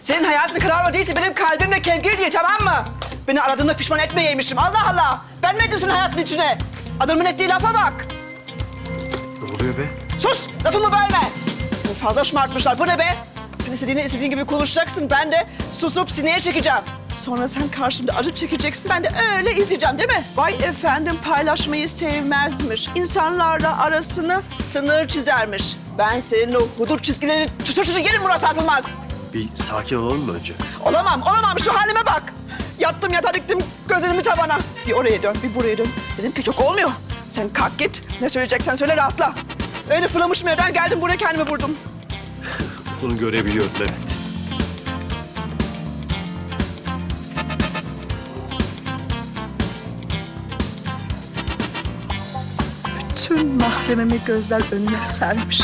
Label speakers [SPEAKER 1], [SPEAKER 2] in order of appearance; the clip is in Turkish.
[SPEAKER 1] Senin hayatın kararlı değilse benim kalbim de kevgir değil tamam mı? Beni aradığında pişman etmeyeymişim. Allah Allah. Ben mi ettim senin hayatın içine? Adamın ettiği lafa bak.
[SPEAKER 2] Ne oluyor be?
[SPEAKER 1] Sus! Lafımı bölme. Seni fazla şımartmışlar. Bu ne be? Sen istediğini istediğin gibi konuşacaksın. Ben de susup sineye çekeceğim. Sonra sen karşımda acı çekeceksin. Ben de öyle izleyeceğim değil mi? Vay efendim paylaşmayı sevmezmiş. İnsanlarla arasını sınır çizermiş. Ben senin o hudut çizgilerini çıtır çıtır yerim Murat Atılmaz.
[SPEAKER 2] Bir sakin olalım mı önce?
[SPEAKER 1] Olamam, olamam. Şu halime bak. Yattım yatağa diktim gözlerimi tavana. Bir oraya dön, bir buraya dön. Dedim ki yok olmuyor. Sen kalk git. Ne söyleyeceksen söyle rahatla. Öyle fırlamış mı eder geldim buraya kendimi vurdum.
[SPEAKER 2] Bunu görebiliyorum evet.
[SPEAKER 1] Tüm mahremimi gözler önüne sermiş.